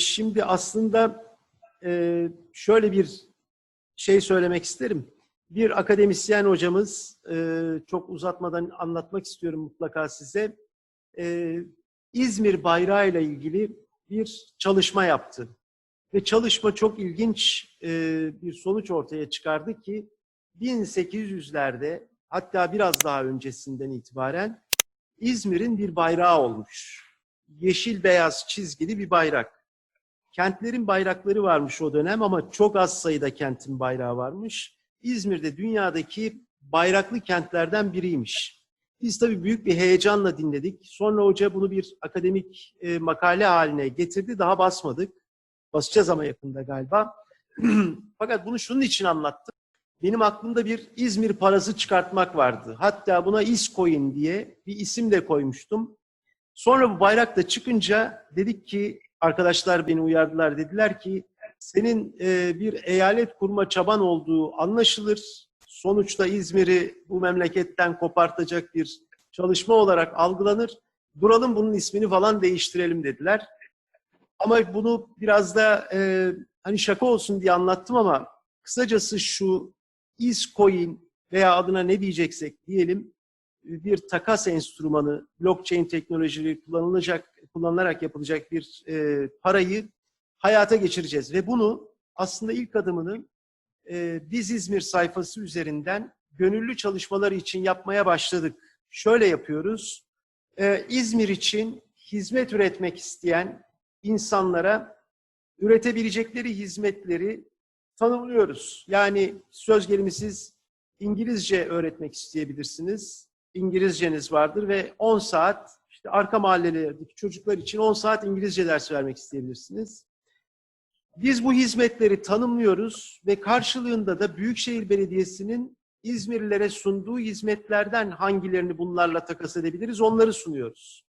şimdi aslında e, şöyle bir şey söylemek isterim. Bir akademisyen hocamız, e, çok uzatmadan anlatmak istiyorum mutlaka size. E, İzmir bayrağı ile ilgili bir çalışma yaptı. Ve çalışma çok ilginç e, bir sonuç ortaya çıkardı ki 1800'lerde hatta biraz daha öncesinden itibaren İzmir'in bir bayrağı olmuş. Yeşil beyaz çizgili bir bayrak. Kentlerin bayrakları varmış o dönem ama çok az sayıda kentin bayrağı varmış. İzmir'de dünyadaki bayraklı kentlerden biriymiş. Biz tabii büyük bir heyecanla dinledik. Sonra hoca bunu bir akademik e, makale haline getirdi. Daha basmadık. Basacağız ama yakında galiba. Fakat bunu şunun için anlattım. Benim aklımda bir İzmir parası çıkartmak vardı. Hatta buna İzcoin diye bir isim de koymuştum. Sonra bu bayrak da çıkınca dedik ki arkadaşlar beni uyardılar dediler ki senin e, bir eyalet kurma çaban olduğu anlaşılır. Sonuçta İzmir'i bu memleketten kopartacak bir çalışma olarak algılanır. Duralım bunun ismini falan değiştirelim dediler. Ama bunu biraz da e, hani şaka olsun diye anlattım ama kısacası şu Iscoin veya adına ne diyeceksek diyelim bir takas enstrümanı, blockchain teknolojileri kullanılacak, kullanılarak yapılacak bir e, parayı hayata geçireceğiz. Ve bunu aslında ilk adımını e, Biz İzmir sayfası üzerinden gönüllü çalışmalar için yapmaya başladık. Şöyle yapıyoruz. E, İzmir için hizmet üretmek isteyen insanlara üretebilecekleri hizmetleri tanımlıyoruz. Yani söz gelimi siz İngilizce öğretmek isteyebilirsiniz. İngilizceniz vardır ve 10 saat işte arka mahallelerdeki çocuklar için 10 saat İngilizce ders vermek isteyebilirsiniz. Biz bu hizmetleri tanımlıyoruz ve karşılığında da Büyükşehir Belediyesi'nin İzmirlilere sunduğu hizmetlerden hangilerini bunlarla takas edebiliriz onları sunuyoruz.